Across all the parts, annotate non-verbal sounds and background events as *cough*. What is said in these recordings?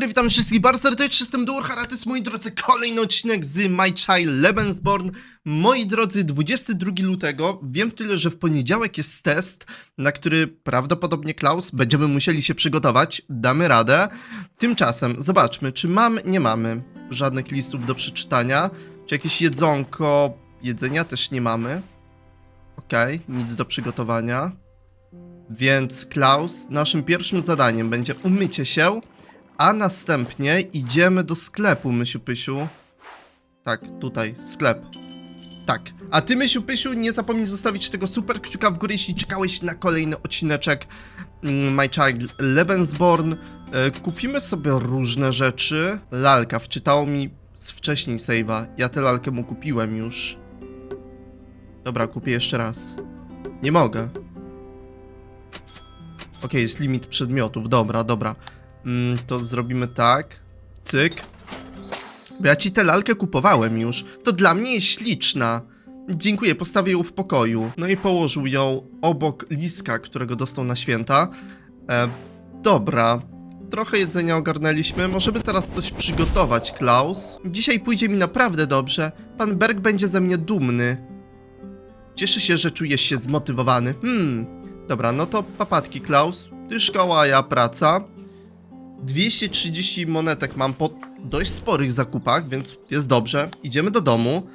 dobry, witam wszystkich bardzo serdecznie, jestem Duor a to jest moi drodzy kolejny odcinek z My Child Lebensborn. Moi drodzy, 22 lutego, wiem tyle, że w poniedziałek jest test, na który prawdopodobnie Klaus będziemy musieli się przygotować, damy radę. Tymczasem zobaczmy, czy mamy, nie mamy żadnych listów do przeczytania, czy jakieś jedzonko, jedzenia też nie mamy. Okej, nic do przygotowania. Więc Klaus, naszym pierwszym zadaniem będzie umycie się, a następnie idziemy do sklepu, Mysiu Pysiu. Tak, tutaj, sklep. Tak. A ty, Mysiu Pysiu, nie zapomnij zostawić tego super kciuka w górę, jeśli czekałeś na kolejny odcineczek mm, My Child Lebensborn. E, Kupimy sobie różne rzeczy. Lalka, wczytało mi z wcześniej save'a. Ja tę lalkę mu kupiłem już. Dobra, kupię jeszcze raz. Nie mogę. Okej, jest limit przedmiotów. Dobra, dobra. Mm, to zrobimy tak. Cyk. Bo ja ci tę lalkę kupowałem już. To dla mnie jest śliczna. Dziękuję, postawię ją w pokoju. No i położył ją obok liska, którego dostał na święta. E, dobra. Trochę jedzenia ogarnęliśmy. Możemy teraz coś przygotować, Klaus. Dzisiaj pójdzie mi naprawdę dobrze. Pan Berg będzie ze mnie dumny. Cieszę się, że czujesz się zmotywowany. Hmm. Dobra, no to papatki, Klaus. Ty szkoła, ja praca. 230 monetek mam po dość sporych zakupach, więc jest dobrze. Idziemy do domu.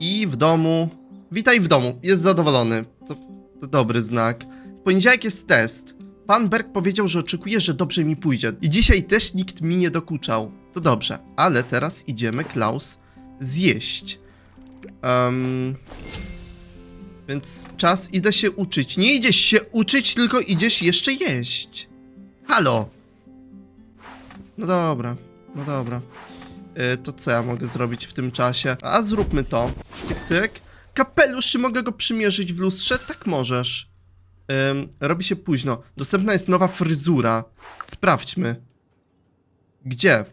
I w domu... Witaj w domu, jest zadowolony. To, to dobry znak. W poniedziałek jest test. Pan Berg powiedział, że oczekuje, że dobrze mi pójdzie. I dzisiaj też nikt mi nie dokuczał. To dobrze. Ale teraz idziemy, Klaus, zjeść. Um, więc czas, idę się uczyć. Nie idziesz się uczyć, tylko idziesz jeszcze jeść. Halo! No dobra, no dobra. Y, to co ja mogę zrobić w tym czasie? A zróbmy to. Cyk, cyk. Kapelusz, czy mogę go przymierzyć w lustrze? Tak możesz. Robi się późno. Dostępna jest nowa fryzura. Sprawdźmy. Gdzie?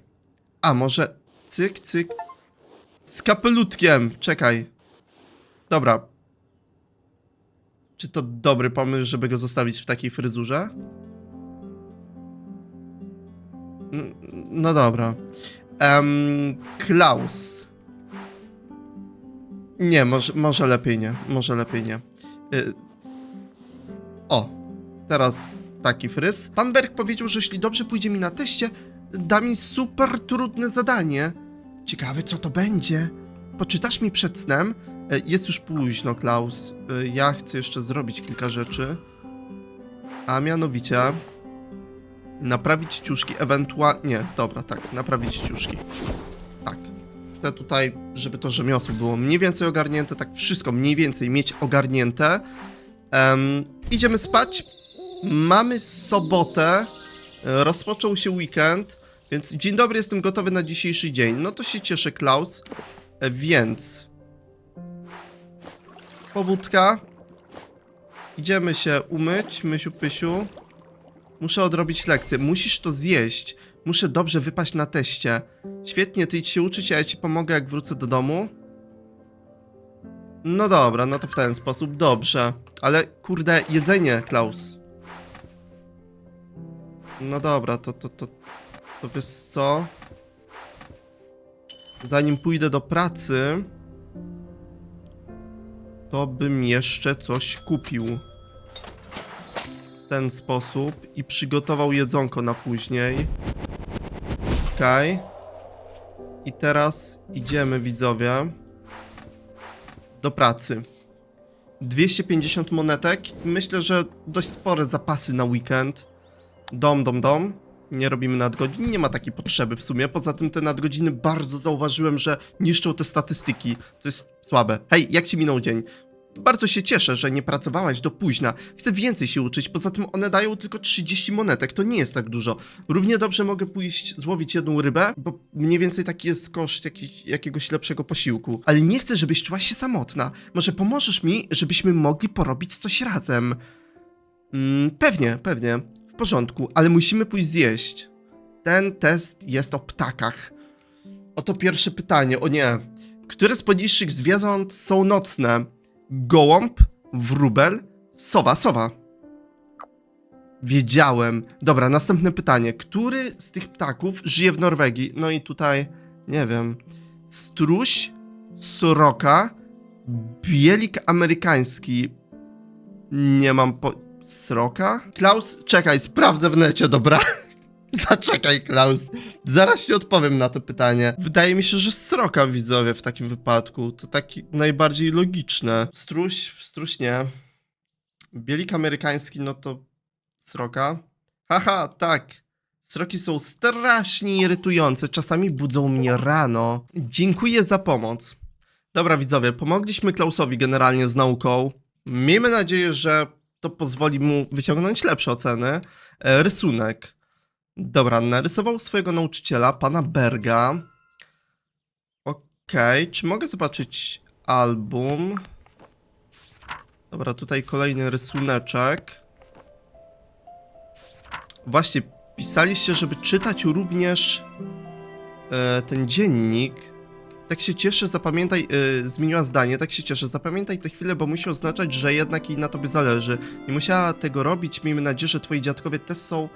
A, może... Cyk, cyk. Z kapelutkiem. Czekaj. Dobra. Czy to dobry pomysł, żeby go zostawić w takiej fryzurze? No dobra. Em, Klaus. Nie, może, może lepiej nie. Może lepiej nie. Y- o, teraz taki fryz. Pan Berg powiedział, że jeśli dobrze pójdzie mi na teście, da mi super trudne zadanie. Ciekawe, co to będzie. Poczytasz mi przed snem? E, Jest już późno, Klaus. E, Ja chcę jeszcze zrobić kilka rzeczy. A mianowicie naprawić ciuszki, ewentualnie... Nie, dobra, tak, naprawić ciuszki. Tak. Chcę tutaj, żeby to rzemiosło było mniej więcej ogarnięte, tak wszystko mniej więcej mieć ogarnięte. Em, idziemy spać. Mamy sobotę. Rozpoczął się weekend, więc dzień dobry, jestem gotowy na dzisiejszy dzień. No to się cieszę, Klaus. E, Więc... Pobudka. Idziemy się umyć, mysiu pysiu. Muszę odrobić lekcję. Musisz to zjeść. Muszę dobrze wypaść na teście. Świetnie, ty idź się uczyć, a ja ci pomogę, jak wrócę do domu. No dobra, no to w ten sposób, dobrze. Ale kurde, jedzenie, Klaus. No dobra, to, to, to, to wiesz co? Zanim pójdę do pracy, to bym jeszcze coś kupił ten sposób i przygotował jedzonko na później. Okej. I teraz idziemy, widzowie, do pracy. 250 monetek. Myślę, że dość spore zapasy na weekend. Dom, dom, dom. Nie robimy nadgodzin, nie ma takiej potrzeby w sumie. Poza tym te nadgodziny bardzo zauważyłem, że niszczą te statystyki. To jest słabe. Hej, jak ci minął dzień? Bardzo się cieszę, że nie pracowałaś do późna. Chcę więcej się uczyć, poza tym one dają tylko 30 monetek, to nie jest tak dużo. Równie dobrze mogę pójść złowić jedną rybę, bo mniej więcej taki jest koszt jakiś, jakiegoś lepszego posiłku. Ale nie chcę, żebyś czuła się samotna. Może pomożesz mi, żebyśmy mogli porobić coś razem? Mm, pewnie, pewnie. W porządku, ale musimy pójść zjeść. Ten test jest o ptakach. Oto pierwsze pytanie. O nie. Które z poniższych zwierząt są nocne? Gołąb, wróbel, sowa, sowa. Wiedziałem. Dobra, następne pytanie. Który z tych ptaków żyje w Norwegii? No i tutaj, nie wiem. Struś, sroka, bielik amerykański. Nie mam po... Sroka? Klaus, czekaj, sprawdzę w necie, dobra? *laughs* *laughs* Zaczekaj, Klaus. Zaraz ci odpowiem na to pytanie. Wydaje mi się, że sroka widzowie w takim wypadku. To taki najbardziej logiczne. Struś, struś nie. Bielik amerykański, no to sroka. Haha, tak. Sroki są strasznie irytujące. Czasami budzą mnie rano. Dziękuję za pomoc. Dobra, widzowie, pomogliśmy Klausowi generalnie z nauką. Miejmy nadzieję, że to pozwoli mu wyciągnąć lepsze oceny. E, rysunek. Dobra, narysował swojego nauczyciela, pana Berga. Okej, czy mogę zobaczyć album? Dobra, tutaj kolejny rysuneczek. Właśnie, pisaliście, żeby czytać również e, ten dziennik. Tak się cieszę, zapamiętaj, e, zmieniła zdanie, tak się cieszę, zapamiętaj tę chwilę, bo musi oznaczać, że jednak jej na tobie zależy. Nie musiała tego robić, miejmy nadzieję, że twoi dziadkowie też są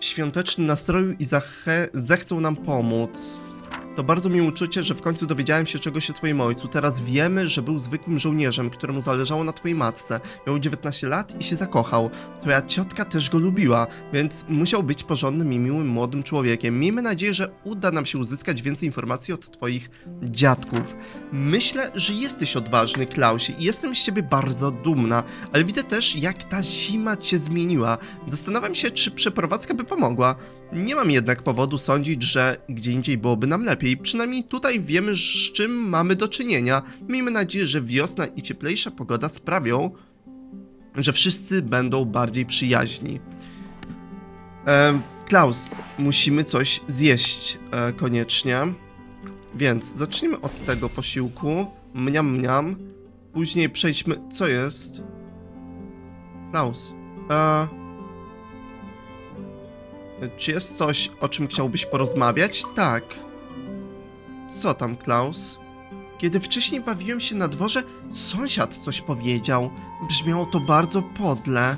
w świątecznym nastroju i zechcą nam pomóc. To bardzo mi uczucie, że w końcu dowiedziałem się czegoś o twoim ojcu. Teraz wiemy, że był zwykłym żołnierzem, któremu zależało na twojej matce. Miał 19 lat i się zakochał. Twoja ciotka też go lubiła, więc musiał być porządnym i miłym młodym człowiekiem. Miejmy nadzieję, że uda nam się uzyskać więcej informacji od twoich dziadków. Myślę, że jesteś odważny, Klausie, i jestem z ciebie bardzo dumna, ale widzę też, jak ta zima cię zmieniła. Zastanawiam się, czy przeprowadzka by pomogła. Nie mam jednak powodu sądzić, że gdzie indziej byłoby nam lepiej. Przynajmniej tutaj wiemy, z czym mamy do czynienia. Miejmy nadzieję, że wiosna i cieplejsza pogoda sprawią, że wszyscy będą bardziej przyjaźni. E, Klaus, musimy coś zjeść e, koniecznie. Więc zacznijmy od tego posiłku. Mniam, mniam. Później przejdźmy. Co jest? Klaus. E, czy jest coś, o czym chciałbyś porozmawiać? Tak. Co tam, Klaus? Kiedy wcześniej bawiłem się na dworze, sąsiad coś powiedział. Brzmiało to bardzo podle.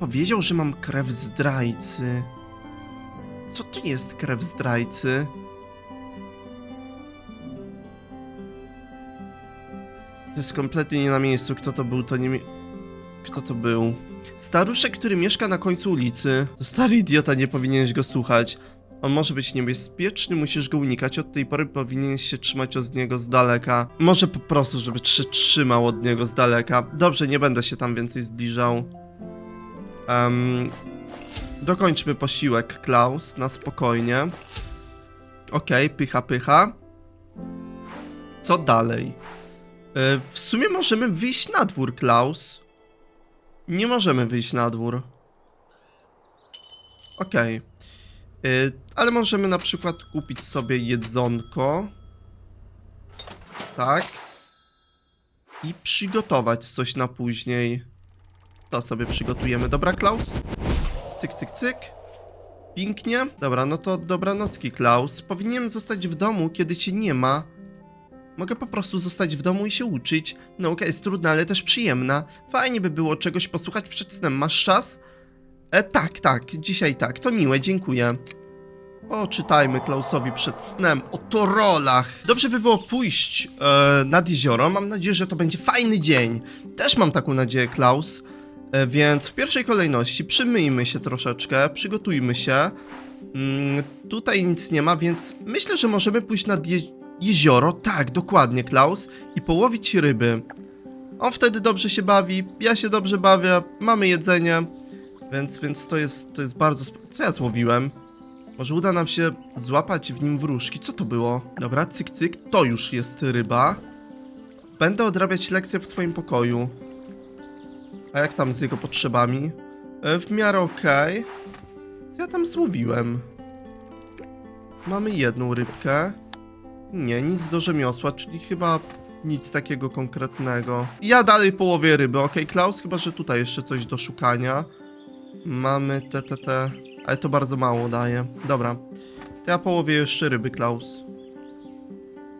Powiedział, że mam krew zdrajcy. Co to jest krew zdrajcy? To jest kompletnie nie na miejscu. Kto to był, to nie mi... Kto to był? Staruszek, który mieszka na końcu ulicy. To stary idiota, nie powinieneś go słuchać. On może być niebezpieczny, musisz go unikać. Od tej pory powinieneś się trzymać od niego z daleka. Może po prostu, żeby się trzymał od niego z daleka. Dobrze, nie będę się tam więcej zbliżał. Um, dokończmy posiłek, Klaus, na spokojnie. Okej, pycha, pycha. Co dalej? E, w sumie możemy wyjść na dwór, Klaus. Nie możemy wyjść na dwór. Okej. Y, ale możemy na przykład kupić sobie jedzonko. Tak. I przygotować coś na później. To sobie przygotujemy. Dobra, Klaus? Cyk, cyk, cyk. Pięknie. Dobra, no to dobranocki, Klaus. Powinienem zostać w domu, kiedy cię nie ma. Mogę po prostu zostać w domu i się uczyć. Nauka jest trudna, ale też przyjemna. Fajnie by było czegoś posłuchać przed snem. Masz czas? E, tak, tak, dzisiaj tak. To miłe, dziękuję. Poczytajmy Klausowi przed snem o torolach. Dobrze by było pójść e, nad jezioro. Mam nadzieję, że to będzie fajny dzień. Też mam taką nadzieję, Klaus. E, więc w pierwszej kolejności przymyjmy się troszeczkę, przygotujmy się. Mm, tutaj nic nie ma, więc myślę, że możemy pójść nad je jezioro. Tak, dokładnie, Klaus. I połowić ryby. On wtedy dobrze się bawi, ja się dobrze bawię, mamy jedzenie. Więc, więc to jest, to jest bardzo... Co ja złowiłem? Może uda nam się złapać w nim wróżki. Co to było? Dobra, cyk, cyk. To już jest ryba. Będę odrabiać lekcję w swoim pokoju. A jak tam z jego potrzebami? E, w miarę okej. Co ja tam złowiłem? Mamy jedną rybkę. Nie, nic do rzemiosła, czyli chyba nic takiego konkretnego. Ja dalej połowię ryby, ok, Klaus? Chyba, że tutaj jeszcze coś do szukania. Mamy te, te, te... Ale to bardzo mało daje. Dobra. To ja połowię jeszcze ryby, Klaus.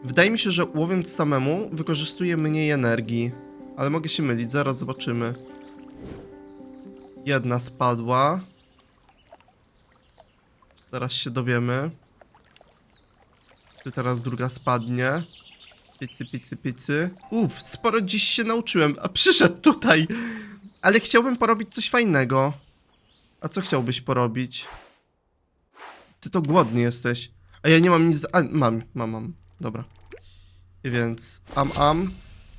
Wydaje mi się, że łowiąc samemu wykorzystuje mniej energii. Ale mogę się mylić, zaraz zobaczymy. Jedna spadła. Zaraz się dowiemy. Czy teraz druga spadnie? Picy, picy, picy. Uff, sporo dziś się nauczyłem. A przyszedł tutaj. Ale chciałbym porobić coś fajnego. A co chciałbyś porobić? Ty to głodny jesteś. A ja nie mam nic. A, mam, mam, mam. Dobra. Więc am, am.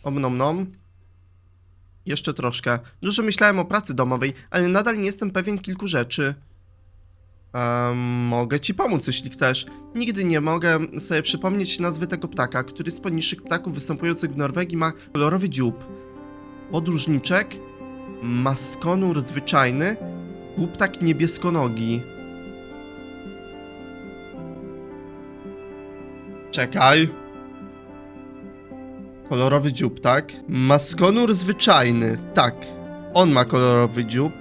Om, nom, nom. Jeszcze troszkę. Dużo myślałem o pracy domowej, ale nadal nie jestem pewien kilku rzeczy. Em, mogę ci pomóc, jeśli chcesz. Nigdy nie mogę sobie przypomnieć nazwy tego ptaka, który z poniższych ptaków występujących w Norwegii ma kolorowy dziób. Podróżniczek, maskonur zwyczajny, głuptak niebieskonogi. Czekaj. Kolorowy dziób, tak? Maskonur zwyczajny, tak. On ma kolorowy dziób.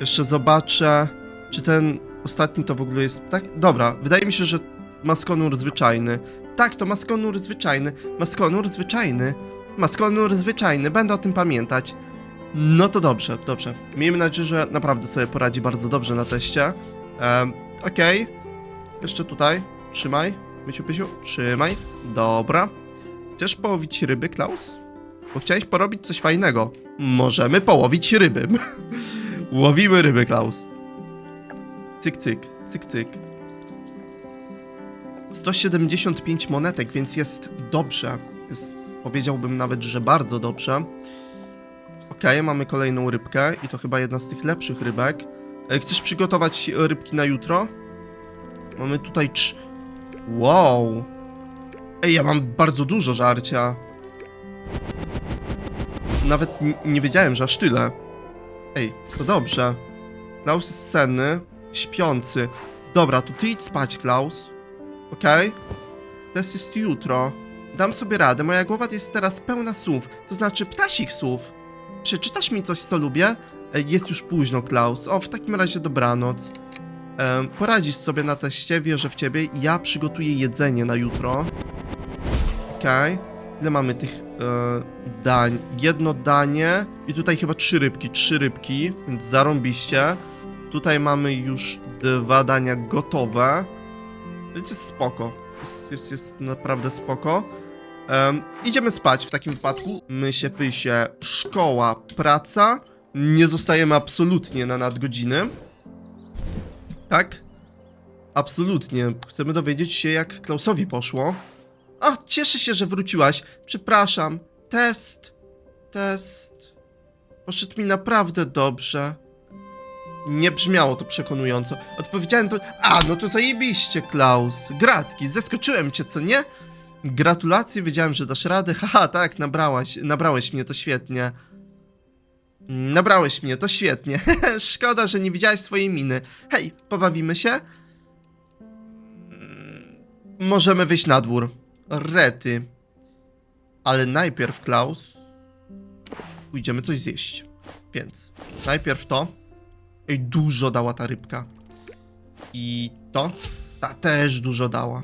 Jeszcze zobaczę, czy ten ostatni to w ogóle jest tak. Dobra, wydaje mi się, że maskonur zwyczajny. Tak, to maskonur zwyczajny. Maskonur zwyczajny. Maskonur zwyczajny, będę o tym pamiętać. No to dobrze, dobrze. Miejmy nadzieję, że naprawdę sobie poradzi bardzo dobrze na teście. Um, Okej. Jeszcze tutaj. Trzymaj. Mysiu, pysiu. Trzymaj. Dobra. Chcesz połowić ryby, Klaus? Bo chciałeś porobić coś fajnego. Możemy połowić ryby. *laughs* Łowimy ryby, Klaus. Cyk, cyk, cyk, cyk. 175 monetek, więc jest dobrze. Jest, powiedziałbym nawet, że bardzo dobrze. Okej, mamy kolejną rybkę i to chyba jedna z tych lepszych rybek. E, Chcesz przygotować rybki na jutro? Mamy tutaj. Wow! Ej, ja mam bardzo dużo żarcia. Nawet nie wiedziałem, że aż tyle. Ej, to dobrze. Klaus jest senny, śpiący. Dobra, to ty idź spać, Klaus. Okej? Test jest jutro. Dam sobie radę, moja głowa jest teraz pełna słów, to znaczy ptasich słów. Przeczytasz mi coś, co lubię? Jest już późno, Klaus. O, w takim razie dobranoc. Poradzisz sobie na teście, wierzę w ciebie. Ja przygotuję jedzenie na jutro. Okej. Ile mamy tych e, dań? Jedno danie i tutaj chyba trzy rybki, trzy rybki, więc zarąbiście. Tutaj mamy już dwa dania gotowe. Więc jest spoko. Jest, jest, jest naprawdę spoko. Em, idziemy spać w takim wypadku. My się pysie, szkoła, praca. Nie zostajemy absolutnie na nadgodziny. Tak? Absolutnie. Chcemy dowiedzieć się, jak Klausowi poszło. A, cieszę się, że wróciłaś. Przepraszam. Test. Test. Poszedł mi naprawdę dobrze. Nie brzmiało to przekonująco. Odpowiedziałem to. A, no to zajebiście, Klaus. Gratki, zaskoczyłem cię, co nie? Gratulacje, wiedziałem, że dasz radę. *laughs* Haha, tak, nabrałaś, nabrałeś mnie, to świetnie. Nabrałeś mnie, to świetnie. *laughs* Szkoda, że nie widziałeś swojej miny. Hej, pobawimy się? Mm, Możemy wyjść na dwór. Rety. Ale najpierw, Klaus, pójdziemy coś zjeść. Więc najpierw to. Ej, dużo dała ta rybka. I to. Ta też dużo dała.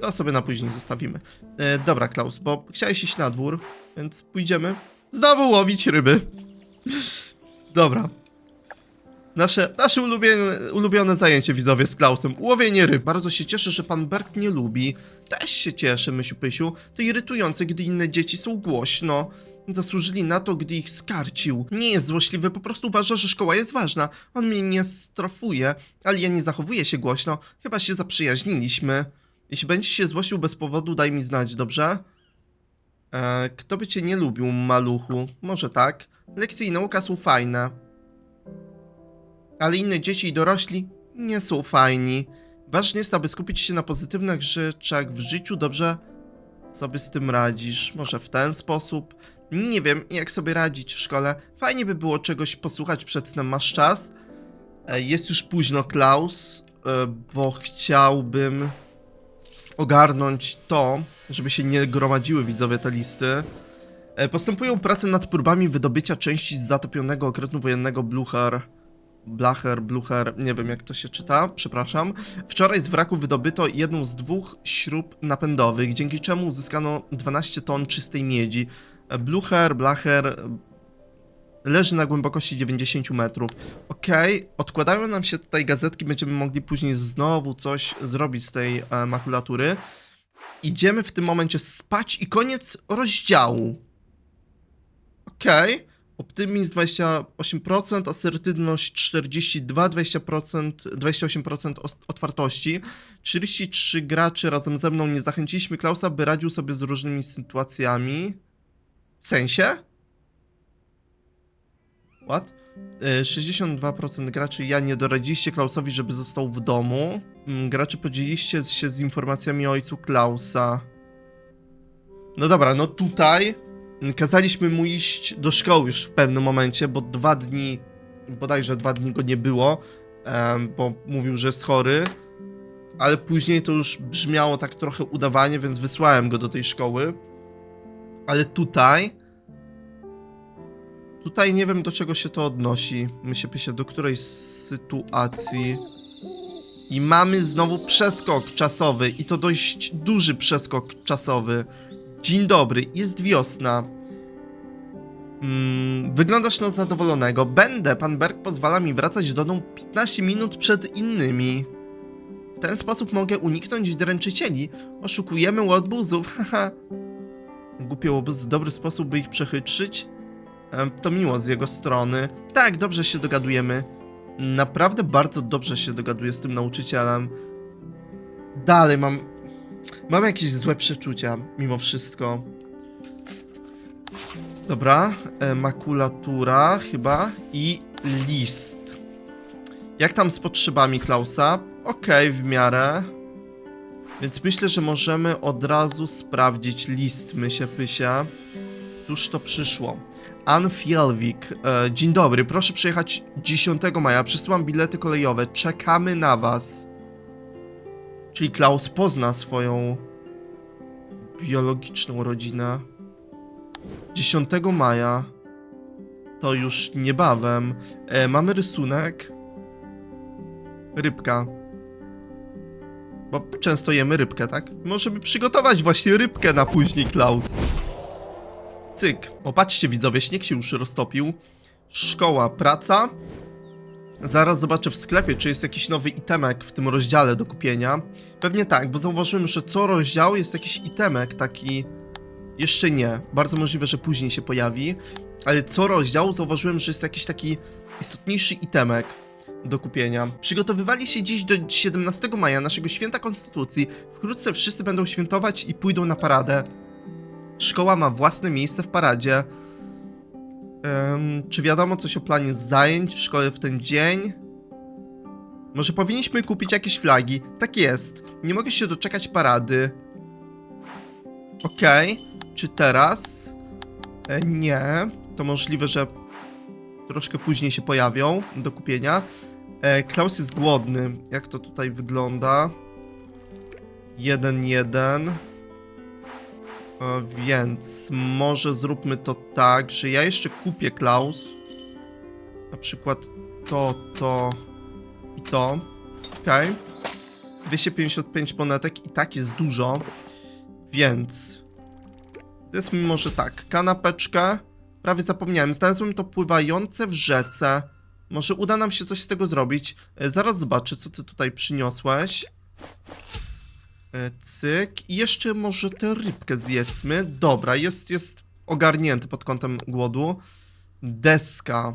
To sobie na później zostawimy. E, dobra, Klaus, bo chciałeś iść na dwór, więc pójdziemy znowu łowić ryby. *laughs* Dobra. Nasze, nasze ulubione, ulubione zajęcie widzowie z Klausem. Łowienie ryb. Bardzo się cieszę, że pan Bert nie lubi. Też się cieszę, Mysiu Pysiu. To irytujące, gdy inne dzieci są głośno. Zasłużyli na to, gdy ich skarcił. Nie jest złośliwy, po prostu uważa, że szkoła jest ważna. On mnie nie strofuje, ale ja nie zachowuję się głośno. Chyba się zaprzyjaźniliśmy. Jeśli będziesz się złościł bez powodu, daj mi znać, dobrze? E, kto by cię nie lubił, maluchu? Może tak. Lekcje i nauka są fajne. Ale inne dzieci i dorośli nie są fajni. Ważne jest, aby skupić się na pozytywnych rzeczach w życiu. Dobrze sobie z tym radzisz. Może w ten sposób. Nie wiem, jak sobie radzić w szkole. Fajnie by było czegoś posłuchać przed snem. Masz czas? E, Jest już późno, Klaus, e, bo chciałbym ogarnąć to, żeby się nie gromadziły widzowie te listy. E, Postępują prace nad próbami wydobycia części z zatopionego okrętu wojennego Blucher. Blacher, Blucher, nie wiem jak to się czyta, przepraszam. Wczoraj z wraku wydobyto jedną z dwóch śrub napędowych, dzięki czemu uzyskano 12 ton czystej miedzi. Blucher, Blacher, leży na głębokości 90 metrów. Okej, odkładają nam się tutaj gazetki, będziemy mogli później znowu coś zrobić z tej e, makulatury. Idziemy w tym momencie spać i koniec rozdziału. Okej. Optymizm 28%, asertywność 42, 20%, 28% os- otwartości. 43 graczy razem ze mną nie zachęciliśmy Klausa, by radził sobie z różnymi sytuacjami. Sensie? What? Y, 62% graczy ja nie doradziliście Klausowi, żeby został w domu. Mm, Gracze podzieliliście się z informacjami o ojcu Klausa. No dobra, no tutaj mm, kazaliśmy mu iść do szkoły już w pewnym momencie, bo dwa dni, bodajże dwa dni go nie było, bo mówił, że jest chory. Ale później to już brzmiało tak trochę udawanie, więc wysłałem go do tej szkoły. Ale tutaj. Tutaj nie wiem do czego się to odnosi. Myślę, pysie do której sytuacji. I mamy znowu przeskok czasowy. I to dość duży przeskok czasowy. Dzień dobry, jest wiosna. Mm, wyglądasz na zadowolonego. Będę, pan Berg pozwala mi wracać do domu 15 minut przed innymi. W ten sposób mogę uniknąć dręczycieli. Oszukujemy łobuzów, *laughs* haha. Łobuzy, dobry sposób, by ich przechytrzyć? Em, To miło z jego strony. Tak, dobrze się dogadujemy. Naprawdę bardzo dobrze się dogaduję z tym nauczycielem. Dalej mam. Mam jakieś złe przeczucia, mimo wszystko. Dobra, e, makulatura chyba i list. Jak tam z potrzebami Klausa? Okej, w miarę. Więc myślę, że możemy od razu sprawdzić list, mysie pysia. Już to przyszło. Ann Fielwik. E, dzień dobry, proszę przyjechać 10 maja. Przesyłam bilety kolejowe. Czekamy na was. Czyli Klaus pozna swoją biologiczną rodzinę. 10 maja. To już niebawem. E, mamy rysunek. Rybka. Bo często jemy rybkę, tak? Możemy przygotować właśnie rybkę na później, Klaus. Cyk. Popatrzcie widzowie, śnieg się już roztopił. Szkoła, praca. Zaraz zobaczę w sklepie, czy jest jakiś nowy itemek w tym rozdziale do kupienia. Pewnie tak, bo zauważyłem, że co rozdział jest jakiś itemek taki... Jeszcze nie. Bardzo możliwe, że później się pojawi. Ale co rozdział zauważyłem, że jest jakiś taki istotniejszy itemek do kupienia. Przygotowywali się dziś do 17 maja, naszego święta konstytucji. Wkrótce wszyscy będą świętować i pójdą na paradę. Szkoła ma własne miejsce w paradzie. Em, czy wiadomo coś o planie zajęć w szkole w ten dzień? Może powinniśmy kupić jakieś flagi? Tak jest. Nie mogę się doczekać parady. Okej. Czy teraz? E, nie. To możliwe, że troszkę później się pojawią do kupienia. E, Klaus jest głodny. Jak to tutaj wygląda? 1-1. E, Więc może zróbmy to tak, że ja jeszcze kupię Klaus. Na przykład to, to i to. Okej. 255 monetek i tak jest dużo. Więc zjedzmy może tak. Kanapeczkę. Prawie zapomniałem. Znalazłem to pływające w rzece. Może uda nam się coś z tego zrobić. E, Zaraz zobaczę, co ty tutaj przyniosłeś. E, Cyk. I jeszcze może tę rybkę zjedzmy. Dobra, jest, jest ogarnięty pod kątem głodu. Deska.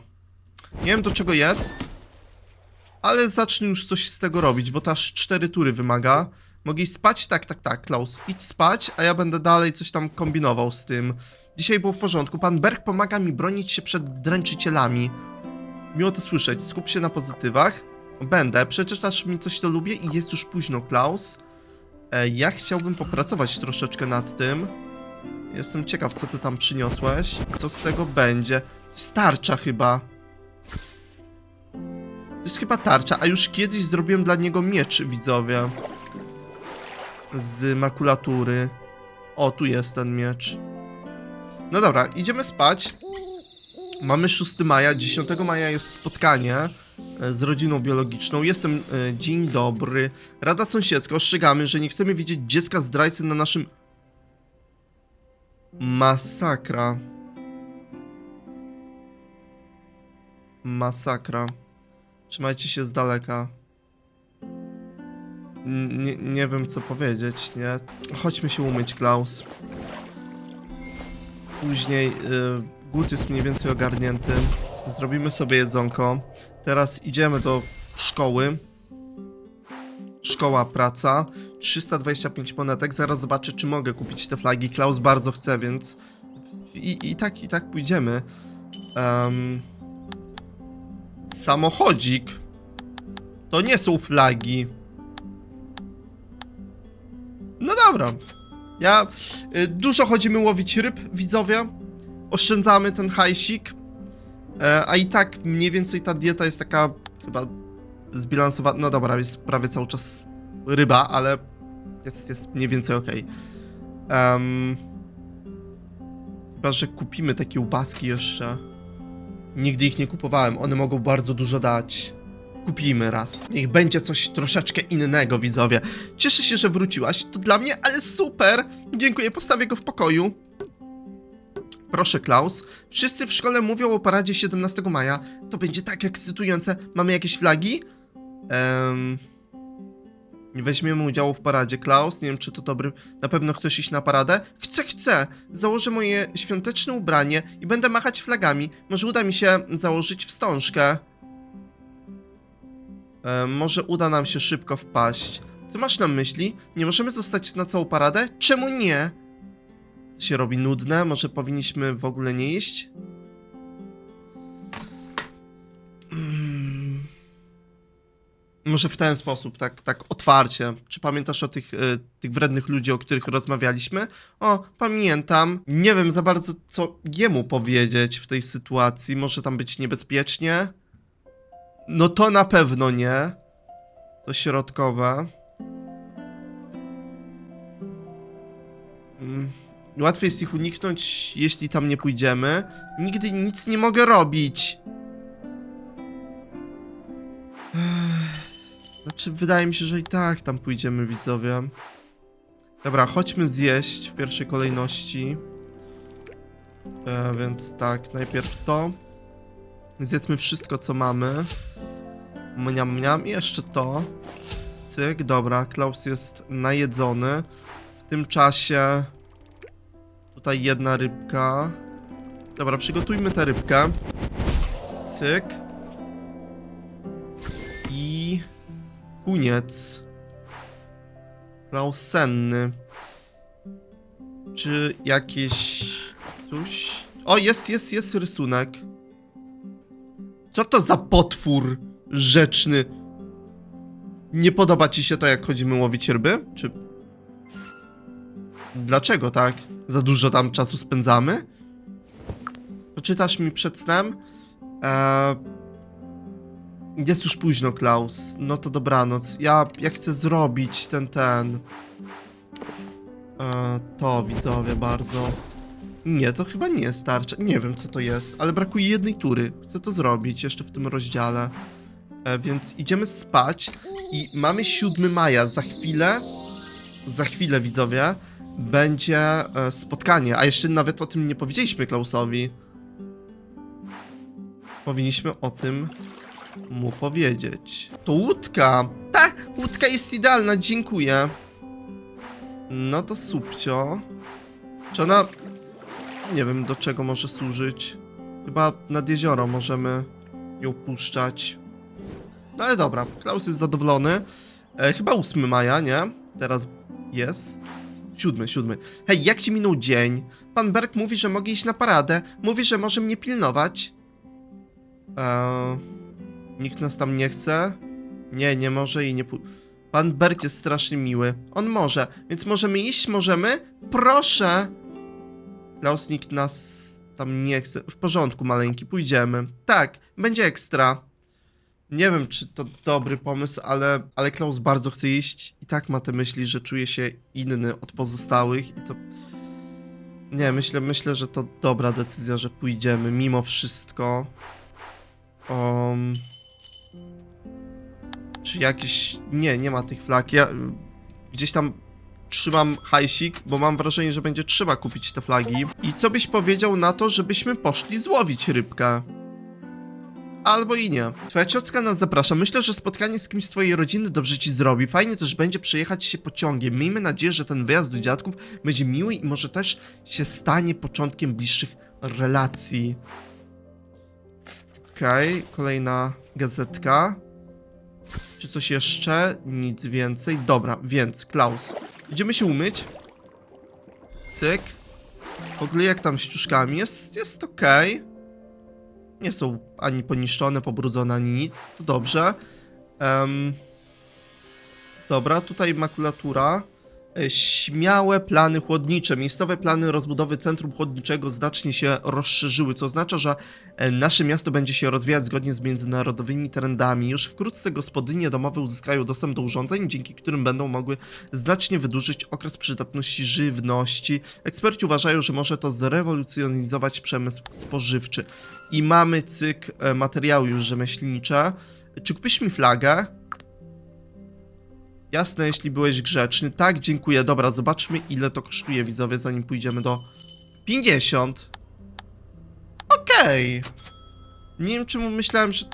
Nie wiem do czego jest. Ale zacznę już coś z tego robić, bo to aż cztery tury wymaga. Mogę iść spać? Tak, tak, tak, Klaus. Idź spać, a ja będę dalej coś tam kombinował z tym. Dzisiaj było w porządku. Pan Berg pomaga mi bronić się przed dręczycielami. Miło to słyszeć. Skup się na pozytywach. Będę. Przeczytasz mi coś, co lubię i jest już późno, Klaus. E, ja chciałbym popracować troszeczkę nad tym. Jestem ciekaw, co ty tam przyniosłeś. Co z tego będzie? Starcza chyba. To jest chyba tarcza, a już kiedyś zrobiłem dla niego miecz, widzowie. Z makulatury. O, tu jest ten miecz. No dobra, idziemy spać. Mamy 6 maja, 10 maja jest spotkanie e, z rodziną biologiczną. Jestem. E, dzień dobry. Rada sąsiedzka, ostrzegamy, że nie chcemy widzieć dziecka zdrajcy na naszym. Masakra. Masakra. Trzymajcie się z daleka. N- Nie, wiem co powiedzieć, nie? Chodźmy się umyć, Klaus. Później y, głód jest mniej więcej ogarnięty. Zrobimy sobie jedzonko. Teraz idziemy do szkoły. Szkoła, praca. 325 monetek. Zaraz zobaczę, czy mogę kupić te flagi. Klaus bardzo chce, więc i, i tak, i tak pójdziemy. Em, samochodzik. To nie są flagi. No dobra. Ja y, dużo chodzimy łowić ryb, widzowie. Oszczędzamy ten hajsik. E, a i tak mniej więcej ta dieta jest taka chyba zbilansowana. No dobra, jest prawie cały czas ryba, ale jest, jest mniej więcej okej. Em, chyba, że kupimy te kiełbaski jeszcze. Nigdy ich nie kupowałem, one mogą bardzo dużo dać. Kupimy raz. Niech będzie coś troszeczkę innego, widzowie. Cieszę się, że wróciłaś. To dla mnie, ale super! Dziękuję, postawię go w pokoju. Proszę, Klaus. Wszyscy w szkole mówią o paradzie 17 maja. To będzie tak ekscytujące. Mamy jakieś flagi? Ehm... Nie weźmiemy udziału w paradzie. Klaus, nie wiem czy to dobry. Na pewno chcesz iść na paradę? Chcę, chcę! Założę moje świąteczne ubranie i będę machać flagami. Może uda mi się założyć wstążkę. E, może uda nam się szybko wpaść. Co masz na myśli? Nie możemy zostać na całą paradę? Czemu nie? Się robi nudne. Może powinniśmy w ogóle nie iść? Mm. Może w ten sposób, tak, tak otwarcie. Czy pamiętasz o tych, y, tych wrednych ludzi, o których rozmawialiśmy? O, pamiętam. Nie wiem za bardzo, co jemu powiedzieć w tej sytuacji. Może tam być niebezpiecznie? No to na pewno nie. To środkowe. Mm, Łatwiej jest ich uniknąć, jeśli tam nie pójdziemy. Nigdy nic nie mogę robić. Znaczy, wydaje mi się, że i tak tam pójdziemy, widzowie. Dobra, chodźmy zjeść w pierwszej kolejności. E, więc tak, najpierw to. Zjedzmy wszystko, co mamy. Mniam, mniam. I jeszcze to. Cyk, dobra, Klaus jest najedzony. W tym czasie... Tutaj jedna rybka. Dobra, przygotujmy tę rybkę. Cyk. I... Kuniec. Klaus senny. Czy jakieś... Coś... O, jest, jest, jest rysunek. Co to za potwór rzeczny? Nie podoba ci się to, jak chodzimy łowić ryby? Czy... Dlaczego tak? Za dużo tam czasu spędzamy? Poczytasz mi przed snem? Eee... Jest już późno, Klaus. No to dobranoc. Ja, ja chcę zrobić ten, ten... Eee, to, widzowie, bardzo... Nie, to chyba nie jest. Nie wiem, co to jest, ale brakuje jednej tury. Chcę to zrobić jeszcze w tym rozdziale. E, więc idziemy spać i mamy 7 maja. Za chwilę, za chwilę, widzowie, będzie e, spotkanie. A jeszcze nawet o tym nie powiedzieliśmy Klausowi. Powinniśmy o tym mu powiedzieć. To łódka! Ta, łódka jest idealna, dziękuję. No to subcio. Czy ona nie wiem do czego może służyć. Chyba nad jezioro możemy ją puszczać. No ale dobra, Klaus jest zadowolony. E, chyba 8 maja, nie? Teraz jest. Siódmy, siódmy. Hej, jak ci minął dzień? Pan Berg mówi, że mogę iść na paradę. Mówi, że może mnie pilnować. Eee, nikt nas tam nie chce. Nie, nie może i nie. Pan Berg jest strasznie miły. On może, więc możemy iść, możemy? Proszę! Klaus nikt nas tam nie chce. W porządku, maleńki, pójdziemy. Tak, będzie ekstra. Nie wiem, czy to dobry pomysł, ale, ale Klaus bardzo chce iść i tak ma te myśli, że czuje się inny od pozostałych i to... Nie, myślę, myślę, że to dobra decyzja, że pójdziemy mimo wszystko. Um... Czy jakieś... Nie, nie ma tych flag. Ja gdzieś tam trzymam hajsik, bo mam wrażenie, że będzie trzeba kupić te flagi. I co byś powiedział na to, żebyśmy poszli złowić rybkę? Albo i nie. Twoja ciotka nas zaprasza. Myślę, że spotkanie z kimś z twojej rodziny dobrze ci zrobi. Fajnie też będzie przejechać się pociągiem. Miejmy nadzieję, że ten wyjazd do dziadków będzie miły i może też się stanie początkiem bliższych relacji. Okej, kolejna gazetka. Czy coś jeszcze? Nic więcej. Dobra, więc Klaus. Idziemy się umyć. Cyk. W ogóle jak tam z ciuszkami? Jest, jest okej. Nie są ani poniszczone, pobrudzone, ani nic. To dobrze. Em, dobra, tutaj makulatura. Śmiałe plany chłodnicze. Miejscowe plany rozbudowy centrum chłodniczego znacznie się rozszerzyły, co oznacza, że e, nasze miasto będzie się rozwijać zgodnie z międzynarodowymi trendami. Już wkrótce gospodynie domowe uzyskają dostęp do urządzeń, dzięki którym będą mogły znacznie wydłużyć okres przydatności żywności. Eksperci uważają, że może to zrewolucjonizować przemysł spożywczy. I mamy cyk e, materiały już rzemieślnicze. Czy kupisz mi flagę? Jasne, jeśli byłeś grzeczny. Tak, dziękuję. Dobra, zobaczmy ile to kosztuje widzowie, zanim pójdziemy do 50. Okej. Nie wiem czemu myślałem, że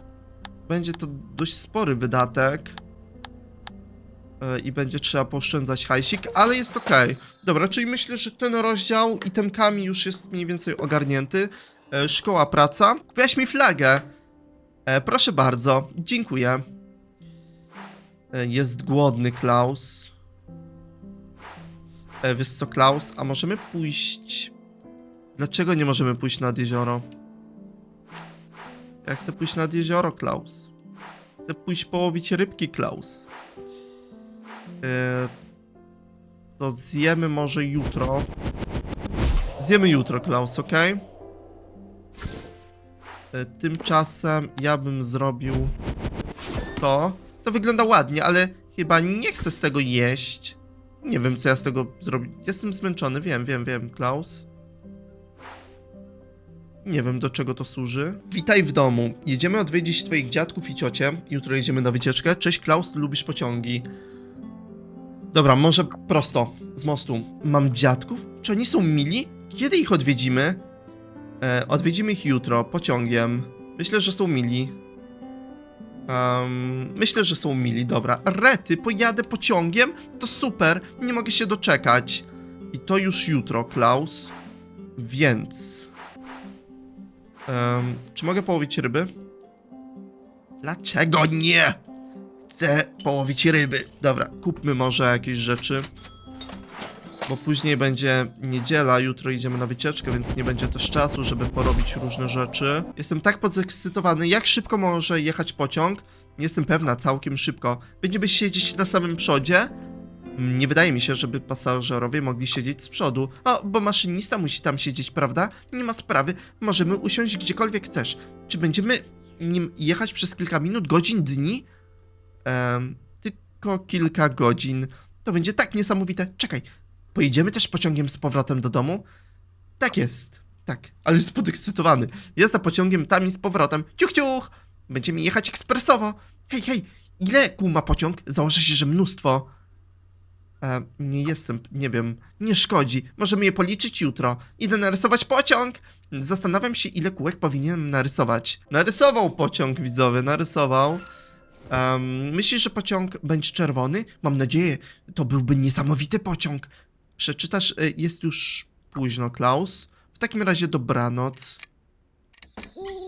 będzie to dość spory wydatek. E, I będzie trzeba pooszczędzać hajsik, ale jest okej. Dobra, czyli myślę, że ten rozdział itemkami już jest mniej więcej ogarnięty. E, Szkoła, praca. Kupiłaś mi flagę. E, proszę bardzo, dziękuję. E, Jest głodny Klaus. E, wiesz co, Klaus, a możemy pójść... Dlaczego nie możemy pójść nad jezioro? Ja chcę pójść nad jezioro, Klaus. Chcę pójść połowić rybki, Klaus. E, to zjemy może jutro. Zjemy jutro, Klaus, ok? Tymczasem ja bym zrobił to. To wygląda ładnie, ale chyba nie chcę z tego jeść. Nie wiem, co ja z tego zrobić. Jestem zmęczony, wiem, wiem, wiem, Klaus. Nie wiem, do czego to służy. Witaj w domu. Jedziemy odwiedzić twoich dziadków i ciocie. Jutro jedziemy na wycieczkę. Cześć, Klaus, lubisz pociągi. Dobra, może prosto, z mostu. Mam dziadków? Czy oni są mili? Kiedy ich odwiedzimy? E, odwiedzimy ich jutro, pociągiem. Myślę, że są mili. Um, myślę, że są mili, dobra. Rety, pojadę pociągiem? To super, nie mogę się doczekać. I to już jutro, Klaus. Więc... Um, czy mogę połowić ryby? Dlaczego nie? Chcę połowić ryby. Dobra, kupmy może jakieś rzeczy. Bo później będzie niedziela, jutro idziemy na wycieczkę, więc nie będzie też czasu, żeby porobić różne rzeczy. Jestem tak podekscytowany, jak szybko może jechać pociąg. Nie Jestem pewna, całkiem szybko. Będziemy siedzieć na samym przodzie. Nie wydaje mi się, żeby pasażerowie mogli siedzieć z przodu. O, bo maszynista musi tam siedzieć, prawda? Nie ma sprawy, możemy usiąść gdziekolwiek chcesz. Czy będziemy nim jechać przez kilka minut, godzin, dni? Em, tylko kilka godzin. To będzie tak niesamowite. Czekaj, Pojedziemy też pociągiem z powrotem do domu? Tak jest. Tak, ale jest podekscytowany. Jazda pociągiem tam i z powrotem. Ciuch, ciuch! Będziemy jechać ekspresowo. Hej, hej, ile kół ma pociąg? Założę się, że mnóstwo. E, nie jestem, nie wiem, nie szkodzi. Możemy je policzyć jutro. Idę narysować pociąg. Zastanawiam się, ile kółek powinienem narysować. Narysował pociąg, widzowie, narysował. Um, myślisz, że pociąg będzie czerwony? Mam nadzieję, to byłby niesamowity pociąg. Przeczytasz, y, jest już późno, Klaus. W takim razie dobranoc.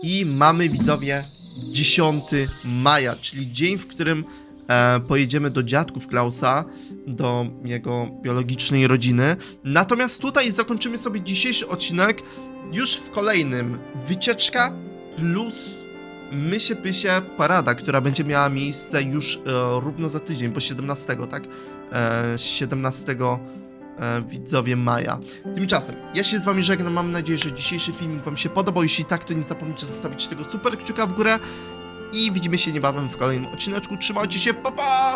I mamy, widzowie, 10 maja, czyli dzień, w którym e, pojedziemy do dziadków Klausa, do jego biologicznej rodziny. Natomiast tutaj zakończymy sobie dzisiejszy odcinek już w kolejnym. Wycieczka plus Mysie Pysie Parada, która będzie miała miejsce już e, równo za tydzień, bo 17, tak? E, 17 e, widzowie maja. Tymczasem, ja się z wami żegnam, mam nadzieję, że dzisiejszy filmik wam się podobał, jeśli tak, to nie zapomnijcie zostawić tego super kciuka w górę i widzimy się niebawem w kolejnym odcineczku, trzymajcie się, pa pa!